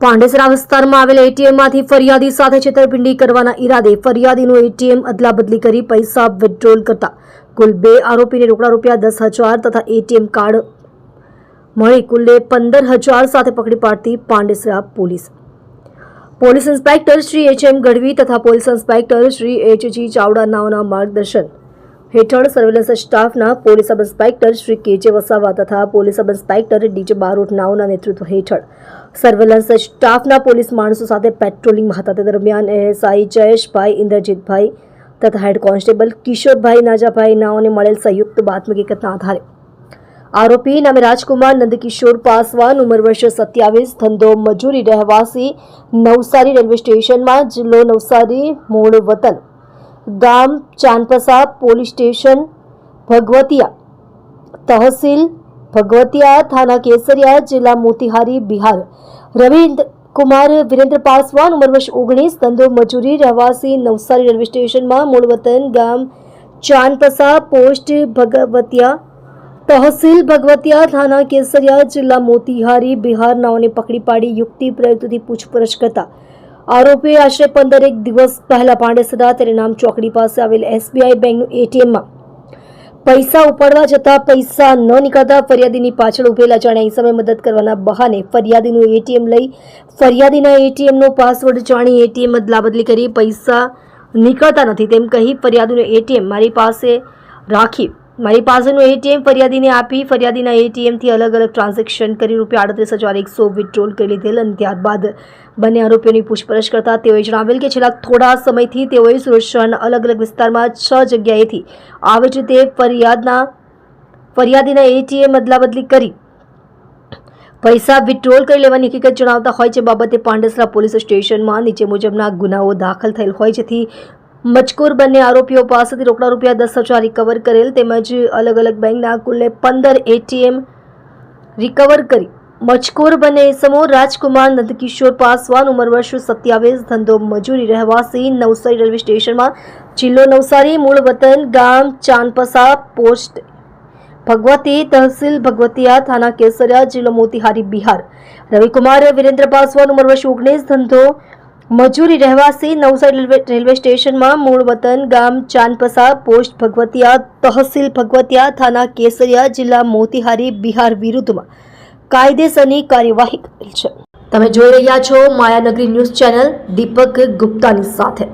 પાંડેસરા વિસ્તારમાં આવેલ એટીએમમાંથી ફરિયાદી સાથે છેતરપિંડી કરવાના ઈરાદે ફરિયાદીનું એટીએમ અદલાબદલી કરી પૈસા વિથડ્રોલ કરતા. કુલ બે આરોપીને રોકડા રૂપિયા દસ હજાર તથા એટીએમ કાર્ડ મળી કુલ્લે પંદર હજાર સાથે પકડી પાડતી Pandesara police. Police inspector Shri H M Gadhvi તથા police inspector Shri H G Chavda નાઓના માર્ગદર્શન હેઠળ સર્વેલન્સ સ્ટાફના પોલીસ સબ ઇન્સ્પેક્ટર શ્રી કે જે વસાવા તથા police sub inspector D J Barot નાઓના નેતૃત્વ હેઠળ સર્વેલન્સ સ્ટાફના પોલીસ માણસો સાથે પેટ્રોલિંગમાં હતા તે દરમિયાન એએસઆઈ જયેશભાઈ, ઇન્દ્રજીતભાઈ તથા હેડ કોન્સ્ટેબલ કિશોરભાઈ નાજાભાઈ નાઓને મળેલ સંયુક્ત બાતમી હકીકતના આધારે. આરોપી નામે રાજકુમાર નંદકિશોર પાસવાન, ઉંમર વર્ષ સત્યાવીસ, ધંધો મજૂરી, રહેવાસી નવસારી રેલવે સ્ટેશનમાં જિલ્લો નવસારી, મૂળ વતન. ગામ ચાંદપસા પોલીસ સ્ટેશન, ભગવતિયા. તહસીલ, ભગવતિયા થાના કેસરિયા, જિલ્લા મોતિહારી, બિહાર. રવિન્દ્ર કુમાર વિરેન્દ્ર પાસવાન ઉંમર વર્ષ ઓગણીસ, ધંધો મજૂરી, રહેવાસી, નવસારી રેલવે સ્ટેશનમાં મૂળ વતન, ગામ ચાંદપસા પોસ્ટ, ભગવતિયા. તહસીલ, ભગવતિયા થાના કેસરિયા, જિલ્લા મોતીહારી, બિહાર. નાઓને પકડી પાડી યુક્તિ પ્રયુક્તથી પૂછપરછ કરતા આરોપીએ આશરે પંદર એક દિવસ પહેલા પાંડેસરા તેરેનામ ચોકડી પાસે આવેલ એસબીઆઈ બેંકનું એટીએમમાં પૈસા ઉપાડવા જતા પૈસા ન નીકળતા ફરિયાદીની પાછળ ઉભેલા જાણે સમય મદદ કરવાના બહાને ફરિયાદીનું એટીએમ લઈ ફરિયાદીના એટીએમનો પાસવર્ડ જાણી એટીએમ અદલાબદલી કરી પૈસા નીકળતા નથી. તેમ કહી ફરિયાદીનું એટીએમ મારી પાસે રાખી મારી પાસેનું એટીએમ ફરિયાદીને આપી, ફરિયાદીના એટીએમથી અલગ અલગ ટ્રાન્ઝેક્શન કરી રૂપિયા આડત્રીસ હજાર એકસો વિથડ્રોલ કરી લીધેલ અને ત્યારબાદ બંને આરોપીઓની પૂછપરછ કરતા તેઓએ જણાવેલ કે છેલ્લા થોડા સમયથી તેઓએ સુરત અલગ અલગ વિસ્તારમાં છ જગ્યાએથી આવી જ રીતે ફરિયાદના, ફરિયાદીના એટીએમ અદલાબદલી કરી પૈસા વિથડ્રોલ કરી લેવાની હકીકત જણાવતા હોય છે બાબતે પાંડેસરા પોલીસ સ્ટેશનમાં નીચે મુજબના ગુનાઓ દાખલ થયેલ હોય જેથી મજકૂર બંને આરોપીઓ પાસેથી રોકડા રૂપિયા દસ હજાર રિકવર કરેલ તેમજ અલગ અલગ બેંકના કુલે પંદર એટીએમ રિકવર કરી. મજકૂર બંને સમૂહ રાજકુમાર નંદકિશોર પાસવાન, ઉંમર વર્ષ સત્યાવીસ, ધંધો મજૂરી, રહેવાસી, નવસારી રેલવે સ્ટેશનમાં જિલ્લો નવસારી, મૂળ વતન, ગામ ચાંદપસા પોસ્ટ, ભગવતી તહસીલ, ભગવતિયા થાના કેસરિયા, જિલ્લો મોતીહારી, બિહાર. રવિકુમાર, વિરેન્દ્ર પાસવાન, ઉંમર વર્ષ ઓગણીસ, ધંધો મજૂરી રહેવાસી નવસારી રેલવે સ્ટેશનમાં મૂળ વતન ગામ ચાંદપસા પોસ્ટ ભગવતિયા તહસીલ ભગવતિયા થાના કેસરિયા જિલ્લા મોતીહારી બિહાર વિરુદ્ધમાં કાયદેસરની કાર્યવાહી કરેલ છે. તમે જોઈ રહ્યા છો માયાનગરી ન્યૂઝ ચેનલ દીપક ગુપ્તાની સાથે.